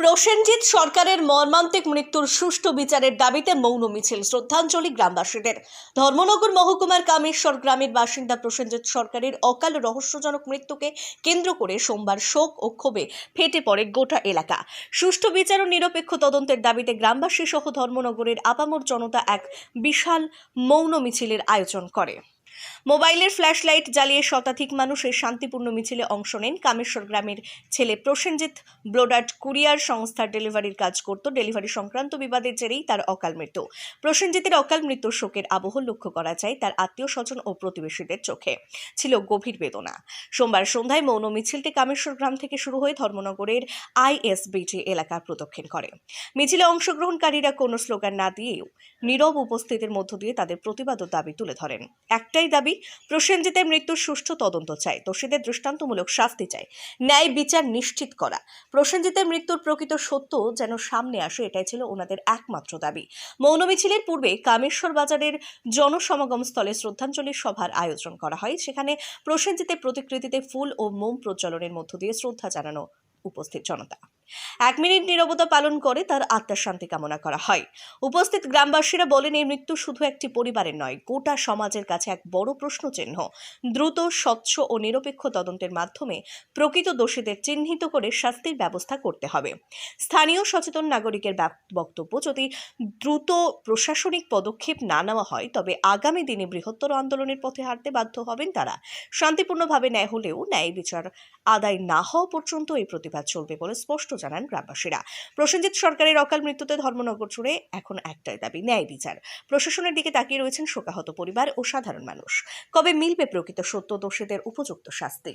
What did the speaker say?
প্রসেনজিৎ সরকারের মর্মান্তিক মৃত্যুর সুষ্ঠু বিচারের দাবিতে মৌন মিছিল, শ্রদ্ধাঞ্জলি গ্রামবাসীদের। ধর্মনগর মহকুমার কামেশ্বর গ্রামের বাসিন্দা প্রসেনজিৎ সরকারের অকাল রহস্যজনক মৃত্যুকে কেন্দ্র করে সোমবার শোক ও ক্ষোভে ফেটে পড়ে গোটা এলাকা। সুষ্ঠু বিচার ও নিরপেক্ষ তদন্তের দাবিতে গ্রামবাসী সহ ধর্মনগরের আপামর জনতা এক বিশাল মৌন মিছিলের আয়োজন করে। মোবাইলের ফ্ল্যাশ লাইট জ্বালিয়ে শতাধিক মানুষের শান্তিপূর্ণ মিছিলে অংশ নেন কামেশ্বর গ্রামের ছেলে প্রসেনজিৎ। ব্লোডার্ট কুরিয়ার সংস্থার ডেলিভারির কাজ করত। ডেলিভারি সংক্রান্ত বিবাদের জেরেই তার অকাল মৃত্যু। প্রসেনজিতের অকাল মৃত্যুর শোকের আবহ লক্ষ্য করা যায় তার আত্মীয় স্বজন ও প্রতিবেশীদের চোখে। ছিল গভীর বেদনা। সোমবার সন্ধ্যায় মৌন মিছিলটি কামেশ্বর গ্রাম থেকে শুরু হয়ে ধর্মনগরের আইএসবিটি এলাকা প্রদক্ষিণ করে। মিছিলে অংশগ্রহণকারীরা কোনো স্লোগান না দিয়েও নীরব উপস্থিতির মধ্য দিয়ে তাদের প্রতিবাদ ও দাবি তুলে ধরেন। একটাই দাবি, প্রসেনজিতের মৃত্যুর সুষ্ঠু তদন্ত চাই। দোষীদের দৃষ্টান্তমূলক শাস্তি চাই। ন্যায় বিচার নিশ্চিত করা। প্রসেনজিতের মৃত্যুর প্রকৃত সত্য যেন সামনে আসে, এটাই ছিল ওনাদের একমাত্র দাবি। মৌন মিছিলের পূর্বে কামেশ্বর বাজারের জনসমাগম স্থলে শ্রদ্ধাঞ্জলি সভার আয়োজন করা হয়। সেখানে প্রসেনজিতের প্রতিকৃতিতে ফুল ও মোম প্রজ্বলনের মধ্য দিয়ে শ্রদ্ধা জানানো উপস্থিত জনতা। এক মিনিট নীরবতা পালন করে তার আত্মার শান্তি কামনা করা হয়। উপস্থিত গ্রামবাসীরা বলেন, এই মৃত্যু শুধু একটি পরিবারের নয়, গোটা সমাজের কাছে এক বড় প্রশ্নচিহ্ন। দ্রুত, স্বচ্ছ ও নিরপেক্ষ তদন্তের মাধ্যমে প্রকৃত দোষীদের চিহ্নিত করে শাস্তির ব্যবস্থা করতে হবে। স্থানীয় সচেতন নাগরিকের বক্তব্য, যদি দ্রুত প্রশাসনিক পদক্ষেপ না নেওয়া হয়, তবে আগামী দিনে বৃহত্তর আন্দোলনের পথে হাঁটতে বাধ্য হবেন তারা। শান্তিপূর্ণভাবে ন্যায় হলেও ন্যায় বিচার আদায় না হওয়া পর্যন্ত এই প্রতিবাদ চলবে বলে স্পষ্ট জানান গ্রামবাসীরা। প্রসেনজিৎ সরকারের অকাল মৃত্যুতে ধর্মনগর জুড়ে এখন একটাই দাবি, ন্যায় বিচার। প্রশাসনের দিকে তাকিয়ে রয়েছেন শোকাহত পরিবার ও সাধারণ মানুষ। কবে মিলবে প্রকৃত সত্য দোষীদের উপযুক্ত শাস্তি?